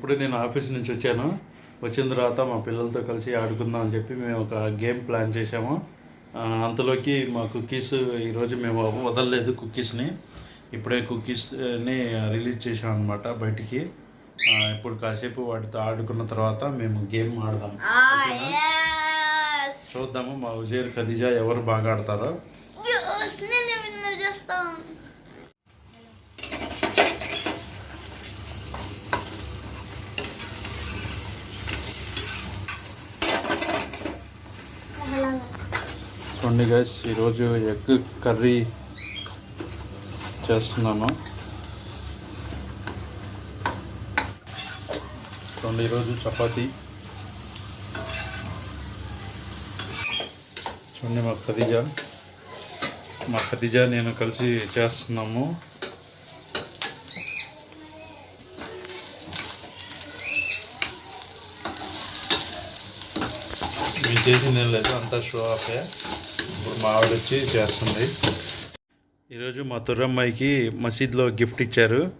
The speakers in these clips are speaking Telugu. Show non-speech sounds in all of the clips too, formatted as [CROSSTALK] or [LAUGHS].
ఇప్పుడు నేను ఆఫీస్ నుంచి వచ్చాను. వచ్చిన తర్వాత మా పిల్లలతో కలిసి ఆడుకుందాం అని చెప్పి మేము ఒక గేమ్ ప్లాన్ చేసాము అంతలోకి మా కుకీస్ ఈరోజు మేము వదలలేదు కుకీస్ని. ఇప్పుడే కుకీస్ని రిలీజ్ చేసాం అనమాట బయటికి. ఇప్పుడు కాసేపు వాటితో ఆడుకున్న తర్వాత మేము గేమ్ ఆడదాం. చూద్దాము మా ఉజేర్ ఖదీజా ఎవరు బాగా ఆడతారో Yes, నేను విన్నర్ చేస్తాను చూడండి గైస్ ఈరోజు ఎగ్ కర్రీ చేస్తున్నాను చూడండి ఈరోజు చపాతి చూడండి మా ఖదీజా మా ఖదీజా నేను కలిసి చేస్తున్నాము మేము చేసింది ఏం లేదు అంతా షో ఆఫే ఇప్పుడు మా ఆవిడ వచ్చి చేస్తుంది. ఈరోజు మా తుర్రమ్మాయికి మసీద్లో గిఫ్ట్ ఇచ్చారు.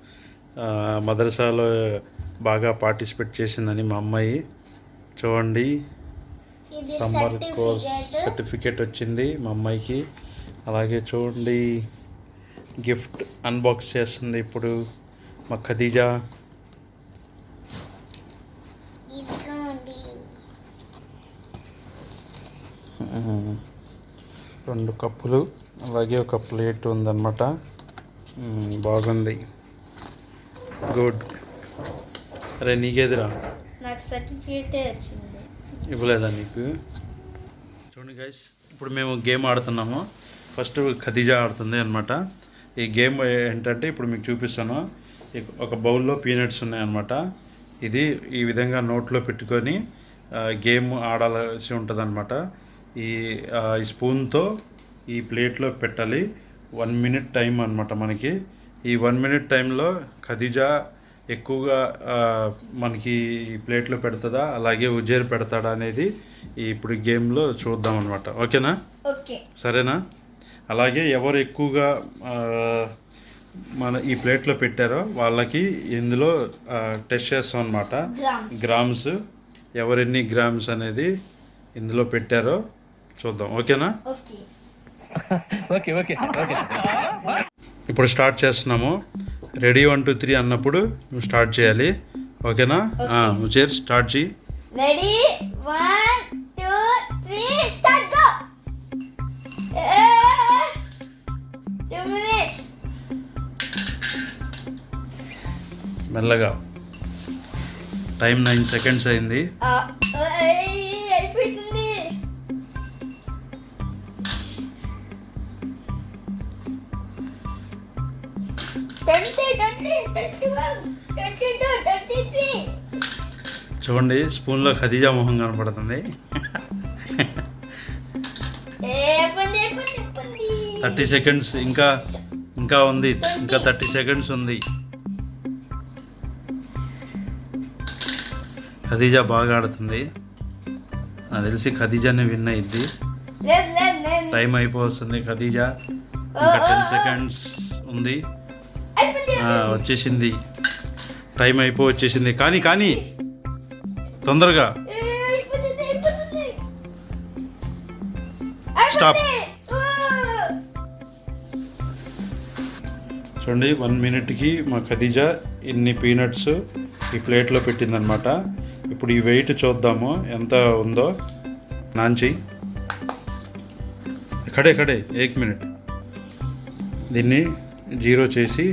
ఆ, మదరసాలో బాగా పార్టిసిపేట్ చేసిందని మా అమ్మాయి. చూడండి. Summer course certificate. సర్టిఫికేట్ వచ్చింది మా అమ్మాయికి. అలాగే చూడండి. గిఫ్ట్ అన్బాక్స్ చేస్తుంది ఇప్పుడు మా ఖదీజా. ఇదిగోండి. రెండు కప్పులు అలాగే ఒక ప్లేట్ ఉందన్నమాట. బాగుంది. గుడ్. అరే నీకేదిరా? నాకు సర్టిఫికేటే వచ్చింది. ఇవ్వలేదా నీకు? చూడండి గైస్ ఇప్పుడు మేము గేమ్ ఆడుతున్నాము. ఫస్ట్ ఖదీజా ఆడుతుంది అనమాట ఈ గేమ్ ఏంటంటే ఇప్పుడు మీకు చూపిస్తాను. ఒక బౌల్లో పీనట్స్ ఉన్నాయన్నమాట. ఇది ఈ విధంగా నోట్లో పెట్టుకొని గేమ్ ఆడాల్సి ఉంటుంది ఈ స్పూన్తో ఈ ప్లేట్లో పెట్టాలి. వన్ మినిట్ టైం అనమాట మనకి. ఈ వన్ మినిట్ టైంలో ఖదీజా ఎక్కువగా మనకి ఈ ప్లేట్లో పెడుతుందా అలాగే ఉజేర్ పెడతాడా అనేది ఈ ఇప్పుడు గేమ్లో చూద్దాం అనమాట ఓకేనా? ఓకే. సరేనా? అలాగే ఎవరు ఎక్కువగా మన ఈ ప్లేట్లో పెట్టారో వాళ్ళకి ఇందులో టెస్ట్ చేస్తాం అనమాట గ్రామ్స్. గ్రామ్స్. ఎవరెన్ని గ్రామ్స్ అనేది ఇందులో పెట్టారో చూద్దాం. ఓకేనా? ఓకే. ఓకే ఇప్పుడు స్టార్ట్ చేస్తున్నాము. రెడీ వన్ టూ త్రీ అన్నప్పుడు నువ్వు స్టార్ట్ చేయాలి. ఓకేనా? ఉజేర్ స్టార్ట్ చేయి. Ready? One two three start go! Two minutes. మెల్లగా. టైం నైన్ సెకండ్స్ అయింది. చూడండి స్పూన్లో ఖదీజా మొహం కనపడుతుంది. థర్టీ సెకండ్స్ ఇంకా ఇంకా ఉంది ఇంకా థర్టీ సెకండ్స్ ఉంది. ఖదీజా బాగా ఆడుతుంది. నాకు తెలిసి ఖదీజానే విన్ అయింది టైం అయిపోతుంది ఖదీజా. ఇంకా టెన్ సెకండ్స్ ఉంది. వచ్చేసింది. టైం అయిపో వచ్చేసింది. కానీ కానీ తొందరగా. ఓ! చూడండి వన్ మినిట్కి మా ఖదీజా ఇన్ని పీనట్స్ ఈ ప్లేట్లో పెట్టిందనమాట ఇప్పుడు ఈ వెయిట్ చూద్దాము ఎంత ఉందో. నాంచి ఖడే ఖడే ఏక్ మినిట్ దీన్ని జీరో చేసి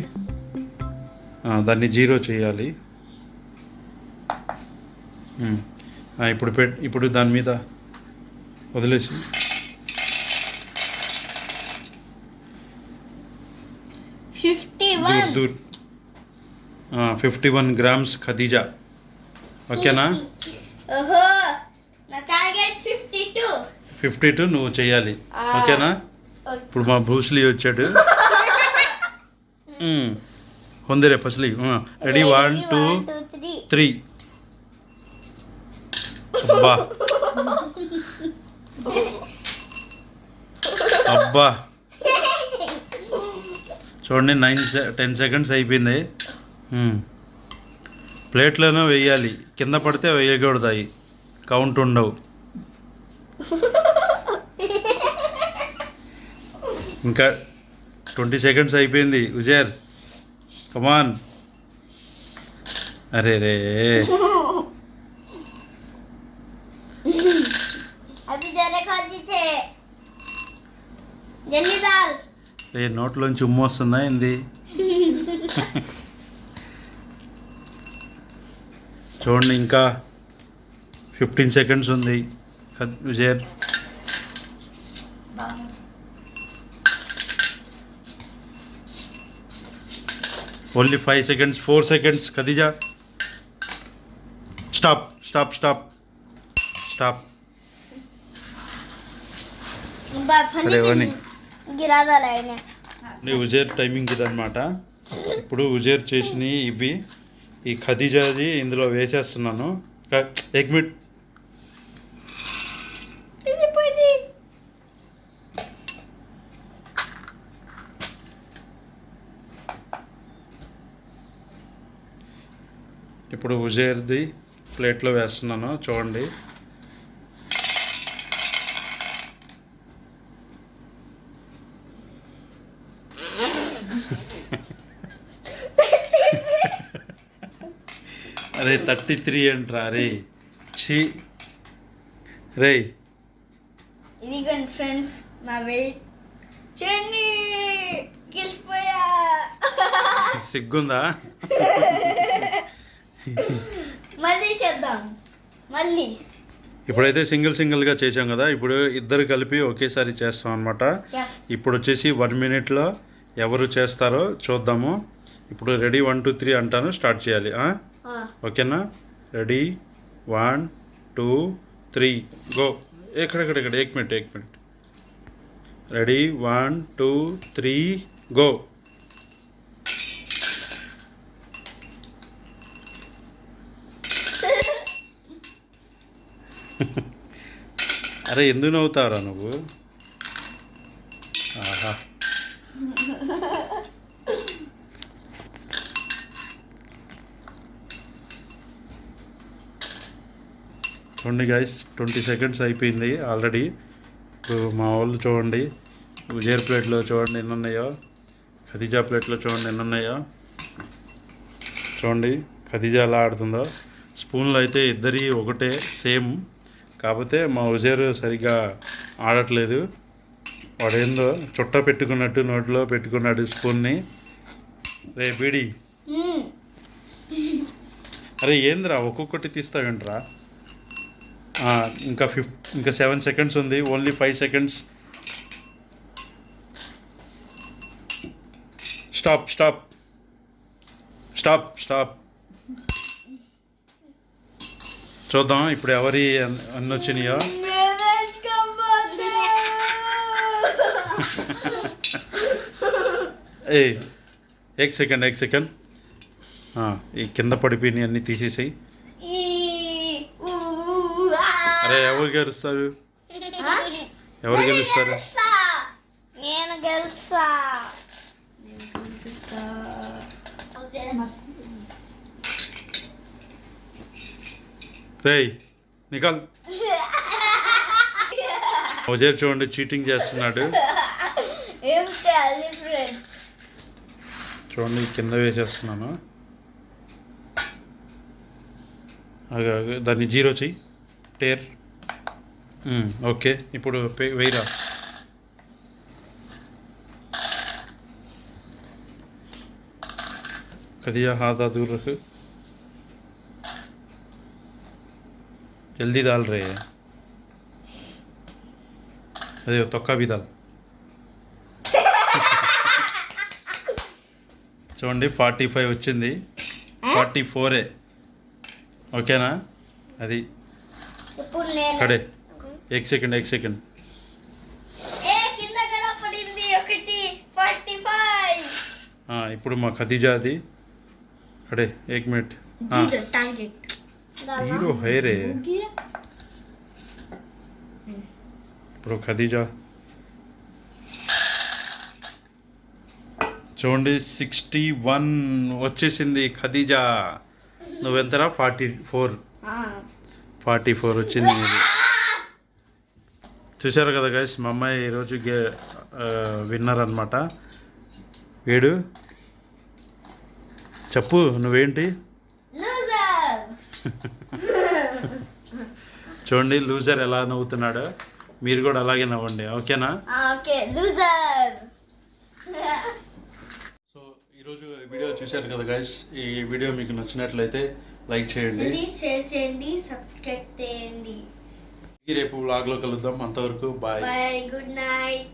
దాన్ని జీరో చేయాలి. ఇప్పుడు పెట్ ఇప్పుడు దాని మీద వదిలేసి. Fifty one. గ్రామ్స్ ఖదీజా. ఓకేనా? ఫిఫ్టీ. టూ. నువ్వు చేయాలి. ఓకేనా? ఇప్పుడు మా బ్రూస్లీ వచ్చాడు. [LAUGHS] హొందిరే పసలి. రెడీ? One two three. అబ్బా. అబ్బా. చూడండి నైన్ టెన్ సెకండ్స్ అయిపోయింది. ప్లేట్లోనే వేయాలి. కింద పడితే వేయకూడదు అవి కౌంట్ ఉండవు. ఇంకా ట్వంటీ సెకండ్స్ అయిపోయింది. Uzair come on. అరే రే ఏ నోట్లోంచి ఉమ్ము వస్తుందా ఏంది? చూడండి ఇంకా ఫిఫ్టీన్ సెకండ్స్ ఉంది. కద్- Vijay. Only five seconds four seconds. Khadija. Stop stop stop. Stop. Uzair timing ఇదనమాట ఇప్పుడు ఉజేర్ చేసిన ఇవి ఈ ఖదీజాది ఇందులో వేసేస్తున్నాను. ఎగ్ వెళ్ళిపోయింది ఇప్పుడు ఉజేర్ది ప్లేట్లో వేస్తున్నాను. చూడండి. అరే థర్టీ త్రీ అంట్రా రే ఛీ. రే. ఇదిగోండి ఫ్రెండ్స్ నా వెయిట్. చూడండి గెలిచిపోయా. సిగ్గుందా? మళ్ళీ చేద్దాం. మళ్ళీ. ఇప్పుడైతే సింగిల్ సింగిల్గా చేసాం కదా ఇప్పుడు ఇద్దరు కలిపి ఒకేసారి చేస్తాం అనమాట ఇప్పుడు వచ్చేసి వన్ మినిట్లో ఎవరు చేస్తారో చూద్దాము. ఇప్పుడు రెడీ వన్ టూ త్రీ అంటాను స్టార్ట్ చేయాలి? ఓకేనా? Ready? One two three go. ఎక్కడెక్కడ ఇక్కడ ఏక్ మినిట్ ఏక్ minute. Ready? One two three go. [LAUGHS] అరే ఎందుకు నవ్వుతావురా నువ్వు? ఆహా. చూడండి గైస్ ట్వంటీ సెకండ్స్ అయిపోయింది ఆల్రెడీ ఇప్పుడు మా వాళ్ళు చూడండి ఉజేర్ ప్లేట్లో చూడండి ఎన్ని ఉన్నాయో ఖదీజా ప్లేట్లో చూడండి ఎన్ని ఉన్నాయో చూడండి ఖదీజా ఎలా ఆడుతుందో. స్పూన్లు అయితే ఇద్దరి ఒకటే సేమ్. కాకపోతే మా ఉజేర్ సరిగ్గా ఆడట్లేదు. వాడేందో చుట్ట పెట్టుకున్నట్టు నోట్లో పెట్టుకున్నాడు స్పూన్ని. రే బీడి. అరే ఏందిరా ఒక్కొక్కటి తీస్తావేంట్రా ఇంకా ఫిఫ్ ఇంకా సెవెన్ సెకండ్స్ ఉంది. Only five seconds stop stop stop stop చూద్దాం ఇప్పుడు ఎవరి అన్- అన్ని వచ్చినాయో [LAUGHS] ఏ ఏక్ సెకండ్ ఏక్ సెకండ్. ఈ కింద పడిపోయినాయి అన్నీ తీసేసాయి. అరే ఎవరు గెలుస్తారు? ఎవరు గెలుస్తారు? నేను గెలుస్తా. రేయ్ నికాల్ ఉజేర్ చూడండి చీటింగ్ చేస్తున్నాడు. చూడండి కింద వేసేస్తున్నాను. దాన్ని జీరో చెయ్యి. టేర్ ఉమ్, ఓకే ఇప్పుడు పే- వెయ్యిరా कदिया हाथ दूर रख जल्दी डाल रहे हैं अरे तोक्का भी डाल చూడండి ఫార్టీ ఫైవ్ వచ్చింది ఫార్టీ ఫోరే ఓకేనా అది ఇప్పుడు నేను కడే ఎక్ సెకండ్ ఎక్ సెకండ్ ఏ కింద కూడా పడింది ఒకటి ఫార్టీ ఫైవ్. ఇప్పుడు మా ఖదీజాది కడే ఏక్ మినిట్. హీరో హైరే. ఇప్పుడు ఖదీజా. చూడండి సిక్స్టీ వన్ వచ్చేసింది ఖదీజా. నువ్వెంతరా? Forty four. ఆ, ఫార్టీ ఫోర్ వచ్చింది చూశారు కదా గైస్ మా అమ్మాయి ఈరోజు గే విన్నర్ అనమాట వీడు చెప్పు నువ్వేంటి. చూడండి లూజర్ ఎలా నవ్వుతున్నాడో. మీరు కూడా అలాగే నవ్వండి ఓకేనా? సో ఈరోజు వీడియో చూశారు కదా గైస్ ఈ వీడియో మీకు నచ్చినట్లయితే లైక్ చేయండి. షేర్ చేయండి సబ్స్క్రైబ్ చేయండి. రేపు వ్లాగ్లో కలుద్దాం. అంతవరకు బాయ్. Bye good night.